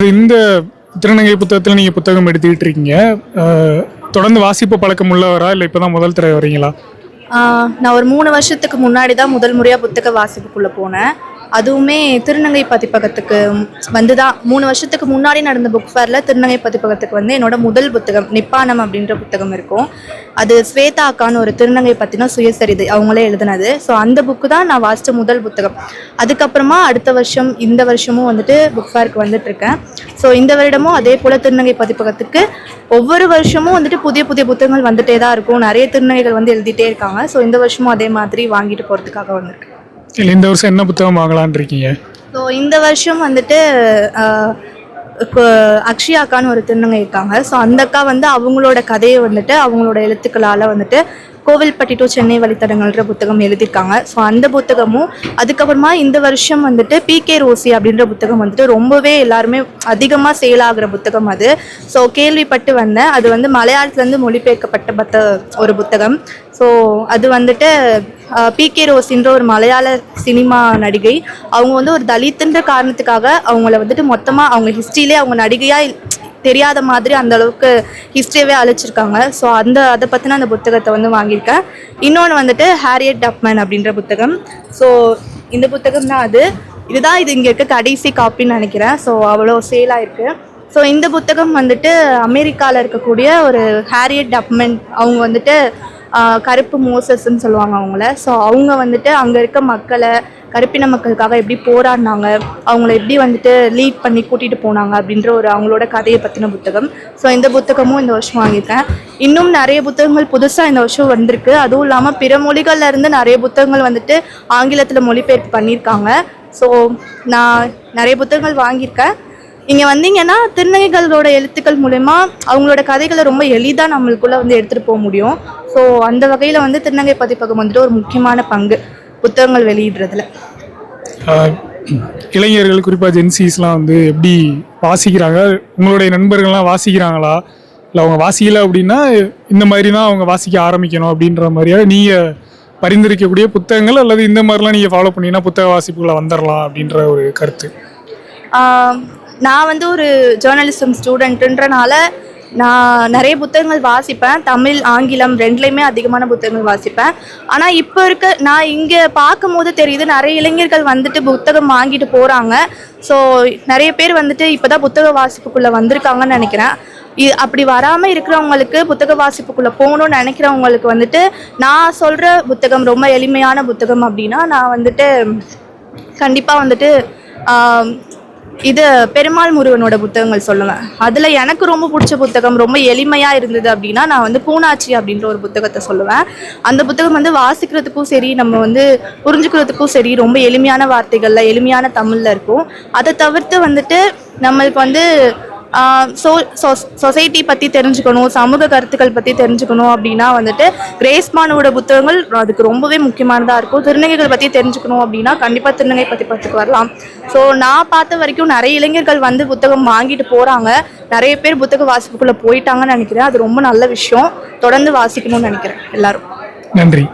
இந்த திருநங்கை புத்தகத்தில் நீங்கள் புத்தகம் எடுத்துக்கிட்டு இருக்கீங்க தொடர்ந்து வாசிப்பு பழக்கம் உள்ளவரா? இல்லை இப்போ தான் முதல் தடவை வரீங்களா நான் ஒரு மூணு வருஷத்துக்கு முன்னாடி தான் முதல் முறையாக புத்தக வாசிப்புக்குள்ளே போனேன். அதுவுமே திருநங்கை பதிப்பகத்துக்கு வந்து தான் மூணு வருஷத்துக்கு முன்னாடி நடந்த புக் ஃபேரில் திருநங்கை பதிப்பகத்துக்கு வந்து என்னோட முதல் புத்தகம் நிப்பானம் அப்படின்ற புத்தகம் இருக்கும். அது ஸ்வேதா அக்கான்னு ஒரு திருநங்கை பற்றின சுயசரிதை அவங்களே எழுதினது. ஸோ அந்த புக்கு தான் நான் வாசித்த முதல் புத்தகம். அதுக்கப்புறமா அடுத்த வருஷம் இந்த வருஷமும் வந்துட்டு புக் ஃபேருக்கு வந்துட்டுருக்கேன். ஸோ இந்த வருடமும் அதே போல் திருநங்கை பதிப்பகத்துக்கு ஒவ்வொரு வருஷமும் வந்துட்டு புதிய புதிய புத்தகங்கள் வந்துட்டே தான் இருக்கும். நிறைய திருநங்கைகள் வந்து எழுதிட்டே இருக்காங்க. ஸோ இந்த வருஷமும் அதே மாதிரி வாங்கிட்டு போகிறதுக்காக வந்திருக்கேன். இல்லை இந்த வருஷம் என்ன புத்தகம் வாங்கலான் இருக்கீங்க ஸோ இந்த வருஷம் வந்துட்டு ஆஹ், அக்ஷயா அக்கான்னு ஒரு திருநங்க இருக்காங்க. ஸோ அந்த அக்கா வந்து அவங்களோட கதையை வந்துட்டு அவங்களோட எழுத்துக்களால் வந்துட்டு கோவில்பட்டி டு சென்னை வழித்தடங்கள்ன்ற புத்தகம் எழுதியிருக்காங்க. ஸோ அந்த புத்தகமும் அதுக்கப்புறமா இந்த வருஷம் வந்துட்டு பிகே ரோசி அப்படின்ற புத்தகம் வந்துட்டு ரொம்பவே எல்லாருமே அதிகமாக சேல் ஆகுற புத்தகம் அது. ஸோ கேள்விப்பட்டு வந்தேன். அது வந்து மலையாளத்துலேருந்து மொழிபெயர்க்கப்பட்ட பத்த ஒரு புத்தகம். ஸோ அது வந்துட்டு பிகே ரோசின்ற ஒரு மலையாள சினிமா நடிகை. அவங்க வந்து ஒரு தலித்துன்ற காரணத்துக்காக அவங்கள வந்துட்டு மொத்தமாக அவங்க ஹிஸ்ட்ரியிலே அவங்க நடிகையாக தெரியாத மாதிரி அந்த அளவுக்கு ஹிஸ்ட்ரியவே அழைச்சிருக்காங்க. ஸோ அந்த அதை பற்றின அந்த புத்தகத்தை வந்து வாங்கியிருக்கேன். இன்னொன்று வந்துட்டு ஹாரியட் டப்மேன் அப்படின்ற புத்தகம். ஸோ இந்த புத்தகம் தான் அது. இதுதான் இது இங்கே இருக்க கடைசி காப்பின்னு நினைக்கிறேன். ஸோ அவ்வளோ சேல் ஆயிருக்கு. ஸோ இந்த புத்தகம் வந்துட்டு அமெரிக்காவில் இருக்கக்கூடிய ஒரு ஹாரியட் டப்மன் அவங்க வந்துட்டு கருப்பு மோசஸ்ன்னு சொல்லுவாங்க அவங்கள. ஸோ அவங்க வந்துட்டு அங்கே இருக்க மக்களை கருப்பின மக்களுக்காக எப்படி போராடினாங்க அவங்கள எப்படி வந்துட்டு லீட் பண்ணி கூட்டிகிட்டு போனாங்க அப்படின்ற ஒரு அவங்களோட கதையை பற்றின புத்தகம். ஸோ இந்த புத்தகமும் இந்த வருஷம் வாங்கியிருக்கேன். இன்னும் நிறைய புத்தகங்கள் புதுசாக இந்த வருஷம் வந்திருக்கு. அதுவும் இல்லாமல் பிற மொழிகள்லேருந்து நிறைய புத்தகங்கள் வந்துட்டு ஆங்கிலத்தில் மொழிபெயர்ப்பு பண்ணியிருக்காங்க. ஸோ நான் நிறைய புத்தகங்கள் வாங்கியிருக்கேன். இங்கே வந்தீங்கன்னா திருநங்கைகளோட எழுத்துக்கள் மூலயமா அவங்களோட கதைகளை ரொம்ப எளிதாக நம்மளுக்குள்ளே வந்து எடுத்துகிட்டு போக முடியும். ஸோ அந்த வகையில் வந்து திருநங்கை பதிப்பகம் வந்துட்டு ஒரு முக்கியமான பங்கு புத்தகங்கள் வெளியிடுறதுல. இளைஞர்கள் குறிப்பாக ஜென்சிஸ்லாம் வந்து எப்படி வாசிக்கிறாங்க? உங்களுடைய நண்பர்கள்லாம் வாசிக்கிறாங்களா? இல்லை அவங்க வாசிக்கல அப்படின்னா இந்த மாதிரி தான் அவங்க வாசிக்க ஆரம்பிக்கணும் அப்படின்ற மாதிரியா? நீங்கள் பரிந்துரைக்கக்கூடிய புத்தகங்கள் அல்லது இந்த மாதிரிலாம் நீங்கள் ஃபாலோ பண்ணீங்கன்னா புத்தக வாசிப்புகளை வந்துடலாம் அப்படின்ற ஒரு கருத்து. நான் வந்து ஒரு ஜேர்னலிசம் ஸ்டூடெண்ட்டுன்றனால நான் நிறைய புத்தகங்கள் வாசிப்பேன். தமிழ் ஆங்கிலம் ரெண்டுலேயுமே அதிகமான புத்தகங்கள் வாசிப்பேன். ஆனால் இப்போ இருக்க நான் இங்கே பார்க்கும்போது தெரியுது நிறைய இளைஞர்கள் வந்துட்டு புத்தகம் வாங்கிட்டு போகிறாங்க ஸோ நிறைய பேர் வந்துட்டு இப்போ தான் புத்தக வாசிப்புக்குள்ளே வந்திருக்காங்கன்னு நினைக்கிறேன். இ- அப்படி வராமல் இருக்கிறவங்களுக்கு புத்தக வாசிப்புக்குள்ளே போகணும்னு நினைக்கிறவங்களுக்கு வந்துட்டு நான் சொல்கிற புத்தகம் ரொம்ப எளிமையான புத்தகம் அப்படின்னா நான் வந்துட்டு கண்டிப்பாக வந்துட்டு இது பெருமாள் முருகனோட புத்தகங்கள் சொல்லுவேன் அதில் எனக்கு ரொம்ப பிடிச்ச புத்தகம் ரொம்ப எளிமையாக இருந்தது அப்படின்னா நான் வந்து பூனாச்சி அப்படின்ற ஒரு புத்தகத்தை சொல்லுவேன். அந்த புத்தகம் வந்து வாசிக்கிறதுக்கும் சரி நம்ம வந்து புரிஞ்சுக்கிறதுக்கும் சரி ரொம்ப எளிமையான வார்த்தைகளில் எளிமையான தமிழில் இருக்கும். அதை தவிர்த்து வந்துட்டு நம்மளுக்கு வந்து ஸோ சொசைட்டி பற்றி தெரிஞ்சுக்கணும் சமூக கருத்துக்கள் பற்றி தெரிஞ்சுக்கணும் அப்படின்னா வந்துட்டு கிரேஸ்மானோட புத்தகங்கள் அதுக்கு ரொம்பவே முக்கியமானதாக இருக்கும். திருநங்கைகள் பற்றி தெரிஞ்சுக்கணும் அப்படின்னா கண்டிப்பாக திருநங்கை பற்றி பத்துக்கு வரலாம். ஸோ நான் பார்த்த வரைக்கும் நிறைய இளைஞர்கள் வந்து புத்தகம் வாங்கிட்டு போகிறாங்க நிறைய பேர் புத்தக வாசிப்புக்குள்ளே போயிட்டாங்கன்னு நினைக்கிறேன். அது ரொம்ப நல்ல விஷயம். தொடர்ந்து வாசிக்கணும்னு நினைக்கிறேன். எல்லாரும். நன்றி.